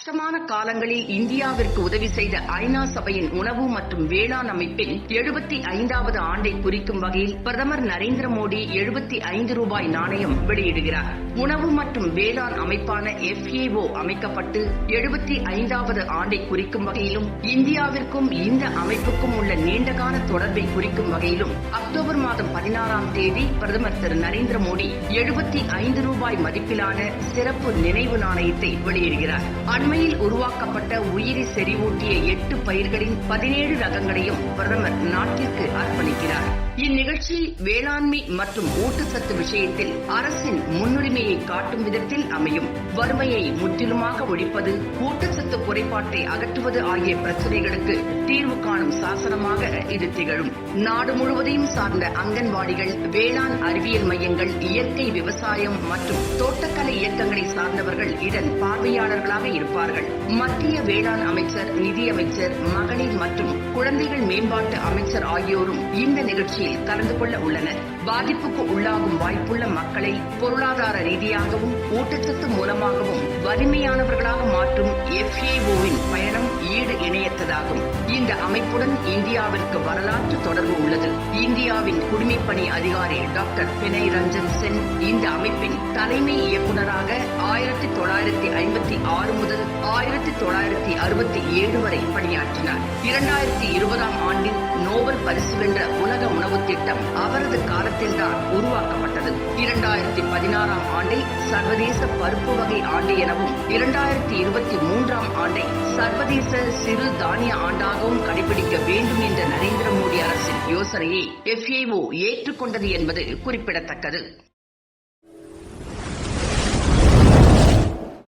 கஷ்டமான காலங்களில் இந்தியாவிற்கு உதவி செய்த ஐநா சபையின் உணவு மற்றும் வேளாண் அமைப்பின் எழுபத்தி ஐந்தாவது ஆண்டை குறிக்கும் வகையில் பிரதமர் நரேந்திர மோடி எழுபத்தி ஐந்து ரூபாய் நாணயம் வெளியிடுகிறார். உணவு மற்றும் வேளாண் அமைப்பான எஃப்ஏஓ அமைக்கப்பட்டு எழுபத்தி ஐந்தாவது ஆண்டை குறிக்கும் வகையிலும் இந்தியாவிற்கும் இந்த அமைப்புக்கும் உள்ள நீண்டகால தொடர்பை குறிக்கும் வகையிலும் அக்டோபர் மாதம் பதினாறாம் தேதி பிரதமர் திரு நரேந்திர மோடி எழுபத்தி ஐந்து ரூபாய் மதிப்பிலான சிறப்பு நினைவு நாணயத்தை வெளியிடுகிறார். அண்மையில் உருவாக்கப்பட்ட உயிரி செறிவூட்டிய எட்டு பயிர்களின் பதினேழு ரகங்களையும் பிரதமர் நாட்டிற்கு அர்ப்பணிக்கிறார். இந்நிகழ்ச்சி வேளாண்மை மற்றும் ஊட்டச்சத்து விஷயத்தில் அரசின் முன்னுரிமையை காட்டும் விதத்தில் அமையும். வறுமையை முற்றிலுமாக ஒழிப்பது ஊட்டச்சத்து குறைபாட்டை அகற்றுவது ஆகிய பிரச்சனைகளுக்கு தீர்வு காணும் சாசனமாக இது திகழும். நாடு முழுவதையும் சார்ந்த அங்கன்வாடிகள் வேளாண் அறிவியல் மையங்கள் இயற்கை விவசாயம் மற்றும் தோட்டக்கலை இயக்கங்களை சார்ந்தவர்கள் இதன் பார்வையாளர்களாக இருப்பார் இருப்பார்கள் மத்திய வேளாண் அமைச்சர் நிதியமைச்சர் மகளிர் மற்றும் குழந்தைகள் மேம்பாட்டு அமைச்சர் ஆகியோரும் இந்த நிகழ்ச்சியில் கலந்து கொள்ள உள்ளனர். பாதிப்புக்கு உள்ளாகும் வாய்ப்புள்ள மக்களை பொருளாதார ரீதியாகவும் ஊட்டச்சத்து மூலமாகவும் வலிமையானவர்களாக மாற்றும் எஃப்ஏஓவின் பயணம் ஈடு இணையற்றதாகும் இந்த அமைப்புடன் இந்தியாவிற்கு வரலாற்று தொடர்பு உள்ளது. இந்தியாவின் குடிமைப்பணி அதிகாரி டாக்டர் பினய் ரஞ்சன் சென் இந்த அமைப்பின் தலைமை இயக்குநராக ஆயிரத்தி தொள்ளாயிரத்தி ஐம்பத்தி ஆறு முதல் ஆயிரத்தி தொள்ளாயிரத்தி அறுபத்தி ஏழு வரை பணியாற்றினார். இரண்டாயிரத்தி இருபதாம் ஆண்டில் நோபல் பரிசு வென்ற உலக உணவு திட்டம் அவரது காலத்தில்தான் உருவாக்கப்பட்டது. இரண்டாயிரத்தி பதினாறாம் ஆண்டை சர்வதேச பருப்பு வகை ஆண்டு எனவும் இரண்டாயிரத்தி இருபத்தி மூன்றாம் ஆண்டை சர்வதேச சிறு தானிய ஆண்டாகவும் கடைபிடிக்க வேண்டும் என்ற நரேந்திர மோடி அரசின் யோசனையை எஃப்ஏஓ ஏற்றுக்கொண்டது என்பது குறிப்பிடத்தக்கது.